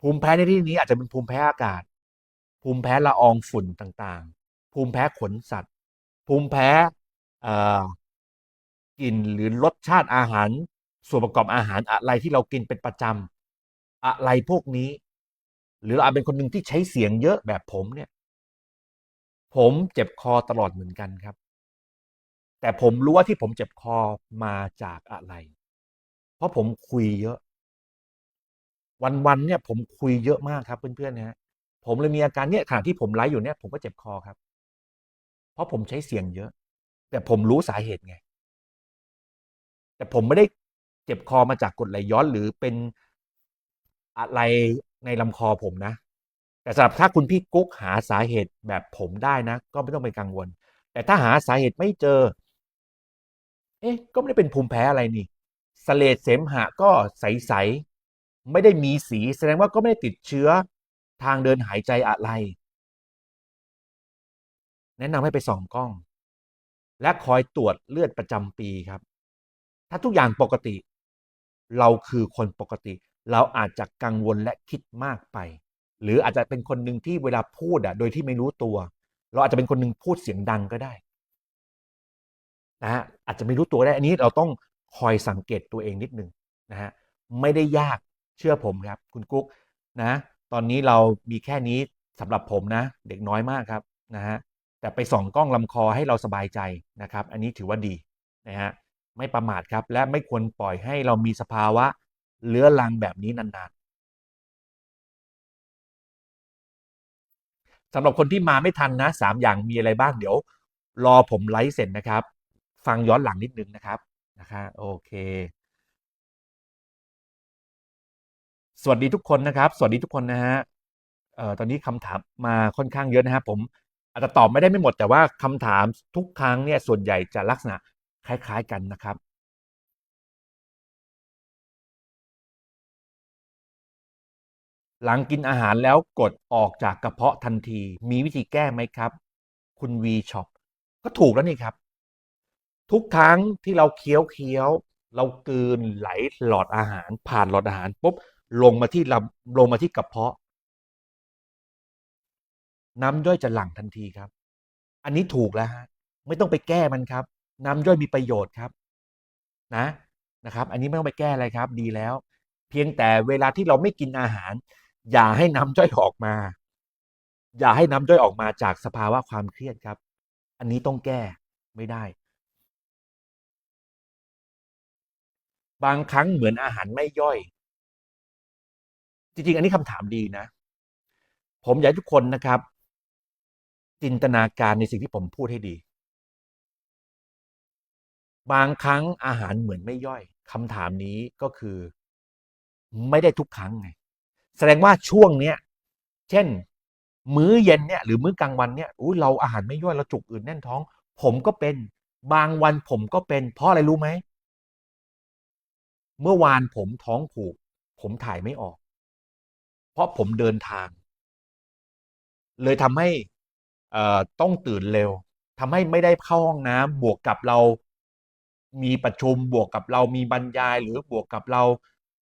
ภูมิแพ้ในที่นี้อาจจะเป็นภูมิแพ้อากาศ ภูมิแพ้ละอองฝุ่นต่างๆ ภูมิแพ้ขนสัตว์ ภูมิแพ้กลิ่นหรือรสชาติอาหาร ส่วนประกอบอาหารอะไรที่เรากินเป็นประจำอะไรพวกนี้ หรือเราอาจเป็นคนหนึ่งที่ใช้เสียงเยอะแบบผมเนี่ย ผมเจ็บคอตลอดเหมือนกันครับ แต่ผมรู้ว่าที่ผมเจ็บคอมาจากอะไร เพราะผมคุยเยอะ วันๆเนี่ยผมคุยเยอะมากครับเพื่อนๆนะฮะผมเลยมีอาการเนี่ยขณะที่ผมไลฟ์อยู่เนี่ยผมก็เจ็บคอครับ เพราะผมใช้เสียงเยอะ แต่ผมรู้สาเหตุไง แต่ผมไม่ได้เจ็บคอมาจากกดไหลย้อนหรือเป็นอะไรในลำคอผมนะ แต่สำหรับถ้าคุณพี่กุ๊กหาสาเหตุแบบผมได้นะ ก็ไม่ต้องไปกังวล แต่ถ้าหาสาเหตุไม่เจอ เอ๊ะ ก็ไม่ได้เป็นภูมิแพ้อะไรนี่สเลดเสมหะก็ใสๆ ไม่ได้มีสีแสดงว่าก็ไม่ได้ติดเชื้อทางเดินหายใจอะไร แนะนำให้ไปส่องกล้อง และคอยตรวจเลือดประจำปีครับ ถ้าทุกอย่างปกติ เราคือคนปกติ เราอาจจะกังวลและคิดมากไป หรืออาจจะเป็นคนหนึ่งที่เวลาพูดอะโดยที่ไม่รู้ตัว เราอาจจะเป็นคนหนึ่งพูดเสียงดังก็ได้นะฮะอาจจะไม่รู้ตัวได้ อันนี้เราต้องคอยสังเกตตัวเองนิดนึงนะฮะไม่ได้ยาก เชื่อผมครับ คุณกุ๊กนะ ตอนนี้เรามีแค่นี้สำหรับผมนะ เด็กน้อยมากครับนะฮะแต่ไปส่องกล้องลำคอให้เราสบายใจนะครับ อันนี้ถือว่าดีนะฮะไม่ประมาทครับ และไม่ควรปล่อยให้เรามีสภาวะเลื้อรังแบบนี้นานๆสำหรับคนที่มาไม่ทันนะสามอย่างมีอะไรบ้างเดี๋ยว รอผมไลฟ์เสร็จนะครับ ฟังย้อนหลังนิดนึงนะครับนะคะโอเค วัสดีทุกคนนะครับ สวัสดีทุกคนนะฮะเอ่อตอนนี้คำถามมาค่อนข้างเยอะนะครับผมอาจจะตอบไม่ได้ไม่หมด แต่ว่าคำถามทุกครั้งเนี่ยส่วนใหญ่จะลักษณะคล้าย ๆกันนะครับหลังกินอาหารแล้วกดออกจากกระเพาะทันที มีวิธีแก้ไหมครับ คุณวีช็อปก็ถูกแล้วนี่ครับ ทุกครั้งที่เราเคี้ยวเคี้ยว เรากลืนไหลหลอดอาหาร ผ่านหลอดอาหารปุ๊บ ลงมาที่ลำลงมาที่กระเพาะ น้ำย่อยจะหลั่งทันทีครับ อันนี้ถูกแล้วฮะไม่ต้องไปแก้มันครับ น้ำย่อยมีประโยชน์ครับ นะนะครับ อันนี้ไม่ต้องไปแก้อะไรครับ ดีแล้ว เพียงแต่เวลาที่เราไม่กินอาหาร อย่าให้น้ำย่อยออกมา อย่าให้น้ำย่อยออกมาจากสภาวะความเครียดครับ อันนี้ต้องแก้ไม่ได้ บางครั้งเหมือนอาหารไม่ย่อย จริง ๆ อันนี้คำถามดีนะ ผมอยากให้ทุกคนนะครับ จินตนาการในสิ่งที่ผมพูดให้ดี บางครั้งอาหารเหมือนไม่ย่อยคำถามนี้ก็คือ ไม่ได้ทุกครั้งไงแสดงว่าช่วงเนี้ยเช่น มื้อเย็นเนี่ยหรือมื้อกลางวันเนี่ยอุ้ยเราอาหารไม่ย่อยเราจุกอื่นแน่นท้อง ผมก็เป็นบางวันผมก็เป็น เพราะอะไรรู้ไหม เมื่อวานผมท้องผูก ผมถ่ายไม่ออก เพราะผมเดินทาง เลยทำให้ต้องตื่นเร็วทำให้ไม่ได้เข้าห้องน้ำบวกกับเรามีประชุมบวกกับเรามีบรรยาย หรือบวกกับเรา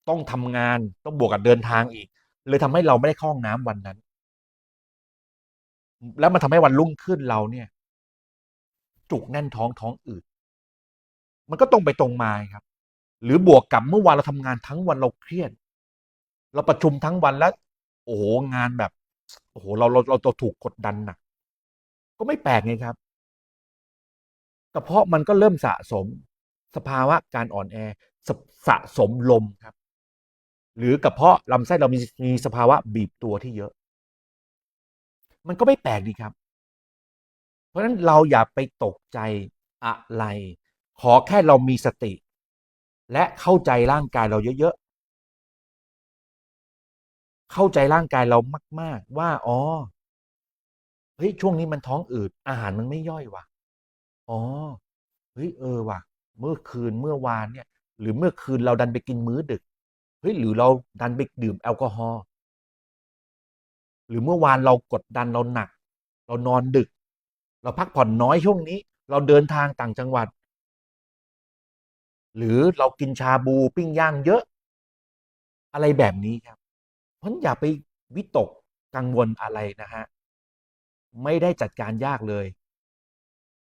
ต้องทำงาน ต้องบวกกับเดินทางอีก เลยทำให้เราไม่ได้เข้าห้องน้ำวันนั้น แล้วมันทำให้วันรุ่งขึ้นเราเนี่ย จุกแน่นท้องท้องอืดมันก็ตรงไปตรงมาครับ หรือบวกกับเมื่อวานเราทำงานทั้งวันเราเครียด เราประชุมทั้งวันแล้ว โอ้โหงานแบบ โอ้โหเราเราเราเราถูกกดดันหนักก็ไม่แปลกไงครับกระเพาะมันก็เริ่มสะสมสภาวะการอ่อนแอสสะสมลมครับ หรือกระเพาะลำไส้เรามีมีสภาวะบีบตัวที่เยอะ มันก็ไม่แปลกดีครับ เพราะฉะนั้นเราอย่าไปตกใจอะไร ขอแค่เรามีสติ และเข้าใจร่างกายเราเยอะ เข้าใจร่างกายเรามาก ๆ ว่าอ๋อเฮ้ยช่วงนี้มันท้องอืดอาหารมันไม่ย่อยว่ะอ๋อเฮ้ยเออว่ะ เมื่อคืนเมื่อวานเนี่ย หรือเมื่อคืนเราดันไปกินมื้อดึกเฮ้ยหรือเราดันไปดื่มแอลกอฮอล์หรือเมื่อวานเรากดดันเราหนัก เรานอนดึก เราพักผ่อนน้อยช่วงนี้ เราเดินทางต่างจังหวัด หรือเรากินชาบูปิ้งย่างเยอะ อะไรแบบนี้ครับ ราะฉะนั้นอย่าไปวิตกกังวลอะไรนะฮะไม่ได้จัดการยากเลย